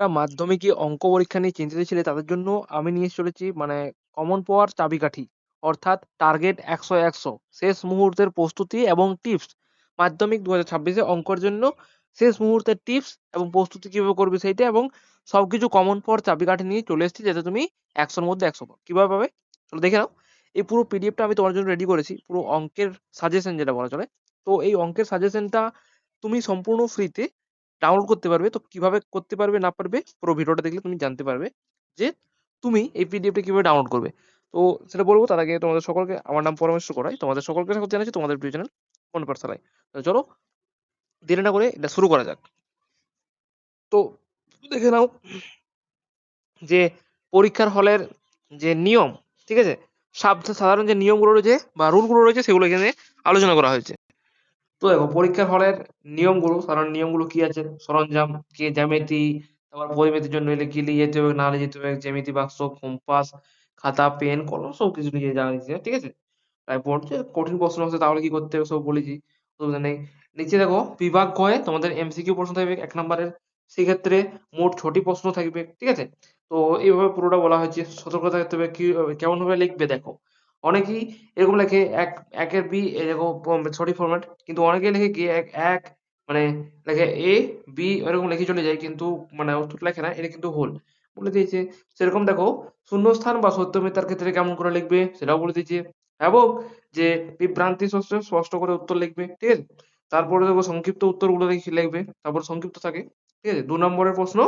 মাধ্যমিকে অঙ্ক পরীক্ষা নিয়ে চিন্তিত ছিলে তাদের জন্য আমি নিয়ে চলেছি মানে কমন পাওয়ার চাবিকাঠি। অর্থাৎ টার্গেট একশো একশো। শেষ মুহূর্তের প্রস্তুতি এবং টিপস মাধ্যমিক দু হাজার ছাব্বিশে অঙ্কর জন্য শেষ মুহূর্তের টিপস এবং প্রস্তুতি কীভাবে করবে সেইটা এবং সবকিছু কমন পাওয়ার চাবিকাঠি নিয়ে চলে এসেছি যাতে তুমি একশোর মধ্যে একশো পাও। কীভাবে পাবে? চলো দেখে নাও। এই পুরো পিডিএফটা আমি তোমার জন্য রেডি করেছি। পুরো অঙ্কের সাজেশন যেটা বলা চলে। তো এই অঙ্কের সাজেশনটা তুমি সম্পূর্ণ ফ্রিতে ডাউনলোড করতে পারবে। তো কীভাবে করতে পারবে না পারবে পুরো ভিডিওটা দেখলে তুমি জানতে পারবে যে তুমি এই পিডিএফটা কীভাবে ডাউনলোড করবে। তো সেটা বলব, তার আগে তোমাদের সকলকে, আমার নাম পরামর্শ করাই তোমাদের সকলকে স্বাগত জানাচ্ছি তোমাদের প্রিয় চ্যানেল কোন পাঠশালায় চলো, দেরি না করে এটা শুরু করা যাক। তো দেখে নাও যে পরীক্ষার হলের যে নিয়ম, ঠিক আছে? সাধারণ যে নিয়মগুলো রয়েছে বা রুলগুলো রয়েছে, সেগুলো এখানে আলোচনা করা হয়েছে। তো দেখো, পরীক্ষার হলের নিয়মগুলো, সাধারণ নিয়মগুলো কি আছে? সরঞ্জাম, কি জ্যামিতি, তারপর পরিমিতির জন্য এলে কি নিয়ে যেতে হবে, না নিয়ে যেতে হবে, জ্যামিতি বাক্স কম্পাস খাতা পেন কলম, সব কিছু নিয়ে যাওয়া হয়েছে ঠিক আছে? তারপর যে কঠিন প্রশ্ন আছে, তাহলে কি করতে হবে, সব বলেছি অসুবিধা নেই। নিচে দেখো, বিভাগ কয়ে তোমাদের এমসিকিউ প্রশ্ন থাকবে এক নম্বরের, সেক্ষেত্রে মোট ছটি প্রশ্ন থাকবে, ঠিক আছে? তো এইভাবে পুরোটা বলা হয়েছে, সতর্কতা থাকতে হবে, কি কেমন ভাবে লিখবে দেখো। অনেকেই এরকম লেখে এক, একের বি এরকম সঠিক ফরম্যাট কিন্তু অনেকে লেখে কি এক এক মানে লেখে এ, বি এরকম লেখে চলে যায়, কিন্তু মানে উত্তর লেখে না, এটা কিন্তু ভুল। বলে দিয়েছে, সেরকম দেখো, শূন্যস্থান বা সত্য মিথ্যার ক্ষেত্রে কেমন করে লিখবে? সেটাও বলে দিয়েছে। এবং যে বিভ্রান্তি স্পষ্ট স্পষ্ট করে উত্তর লিখবে, ঠিক আছে? তারপরে দেখো সংক্ষিপ্ত উত্তরগুলো লিখে লিখবে? তারপর সংক্ষিপ্ত থাকে, ঠিক আছে? দু নম্বরের প্রশ্ন,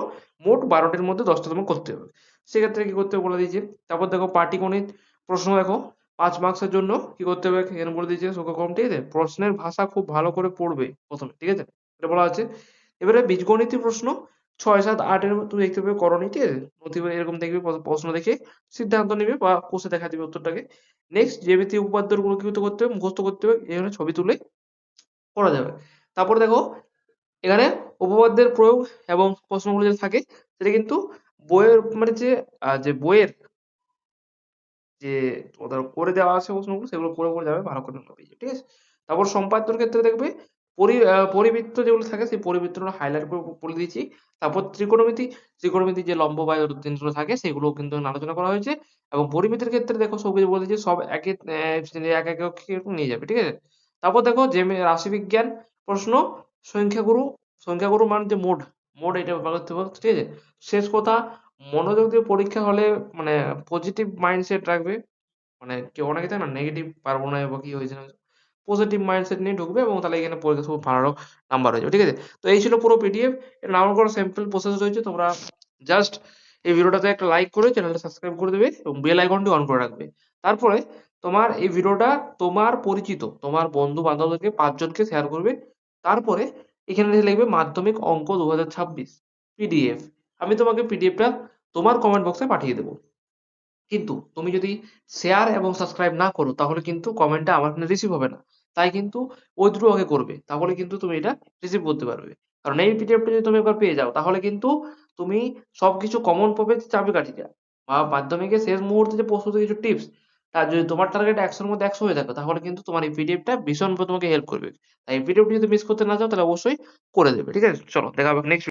মোট বারোটির মধ্যে দশটা তোমাকে করতে হবে। সেক্ষেত্রে কি করতে হবে বলে দিয়েছে? তারপর দেখো পাটিগণিত প্রশ্ন দেখো পাঁচ মার্কসের জন্য কি করতে হবে? এখানে বলে দিয়েছে কম, ঠিক আছে? প্রশ্নের ভাষা খুব ভালো করে পড়বে প্রথমে, ঠিক আছে? এটা বলা আছে। এবারে বীজগণিতের প্রশ্ন, ছয়, সাত আটের তুমি দেখতে পাবে করণী ঠিক আছে? নথি এরকম দেখবে, প্রশ্ন দেখে সিদ্ধান্ত নেবে বা কোষে দেখা দিবে উত্তরটাকে। নেক্সট যে জ্যামিতি উপাদ্যগুলো কি করতে হবে? মুখস্থ করতে হবে এখানে ছবি তুলে করা যাবে। তারপরে দেখো, এখানে উপপাদ্যের প্রয়োগ এবং প্রশ্নগুলো যেটা থাকে, সেটা কিন্তু বইয়ের মানে যে যে বইয়ের যে ওদের করে দেওয়া আছে প্রশ্নগুলো সেগুলো করে করে যাবে, ভালো করে হবে ঠিক আছে? তারপর সম্পাদ্যর ক্ষেত্রে দেখবে পরিবৃত্ত যেগুলো থাকে, সেই পরিবৃত্তগুলো হাইলাইট করে বলে দিয়েছি। তারপর ত্রিকোণমিতি ত্রিকোণমিতি যে লম্ব বা জিনিসগুলো থাকে সেগুলো কিন্তু আলোচনা করা হয়েছে। এবং পরিমিতির ক্ষেত্রে দেখো সব কিছু বলে দিয়েছি, সব একে এক এক নিয়ে যাবে, ঠিক আছে? তারপর দেখো যে রাশিবিজ্ঞান প্রশ্ন, সংখ্যাগুরু সংখ্যাগুরু মানে যে মোড মোড এটা ঠিক আছে? শেষ কথা মনোযোগ দিয়ে পরীক্ষা হলে মানে পজিটিভ মাইন্ডসেট রাখবে। মানে কেউ অনেকে থাকে না নেগেটিভ পারব না বা কি হয়েছে পজিটিভ মাইন্ডসেট নিয়ে ঢুকবে এবং তাহলে এখানে পরীক্ষা খুব ভালো নাম্বার হয়ে যাবে, ঠিক আছে? তো এই ছিল পুরো পিডিএফ এর নাম করা সিম্পল প্রসেস রয়েছে। তোমরা জাস্ট এই ভিডিওটাতে একটা লাইক করে চ্যানেলটা সাবস্ক্রাইব করে দেবে এবং বেল আইকনটি অন করে রাখবে। তারপরে তোমার এই ভিডিওটা তোমার পরিচিত, তোমার বন্ধু বান্ধবদেরকে পাঁচজনকে শেয়ার করবে। তারপরে এখানে লিখবে মাধ্যমিক অঙ্ক দু হাজার ছাব্বিশ পিডিএফ আমি তোমাকে পিডিএফটা তোমার কমেন্ট বক্সে পাঠিয়ে দেবো। কিন্তু তুমি যদি শেয়ার এবং সাবস্ক্রাইব না করো, তাহলে কিন্তু কমেন্টটা আমার এখানে রিসিভ হবে না। তাই কিন্তু দুটো আগে করবে, তাহলে কিন্তু তুমি এটা রিসিভ করতে পারবে। কারণ এই পিডিএফটা যদি তুমি একবার পেয়ে যাও, তাহলে কিন্তু তুমি সবকিছু কমন পাবে চাবিকাঠিটা বা মাধ্যমিকের শেষ মুহূর্তে যে প্রস্তুত কিছু টিপস তার যদি তোমার টার্গেট একশোর মধ্যে একশো হয়ে থাকে, তাহলে কিন্তু তোমার এই পিডিএফটা ভীষণভাবে তোমাকে হেল্প করবে। তাই এই পিডিএফটি যদি মিস করতে না চাও তাহলে অবশ্যই করে দেবে, ঠিক আছে? চলো, দেখা নেক্সট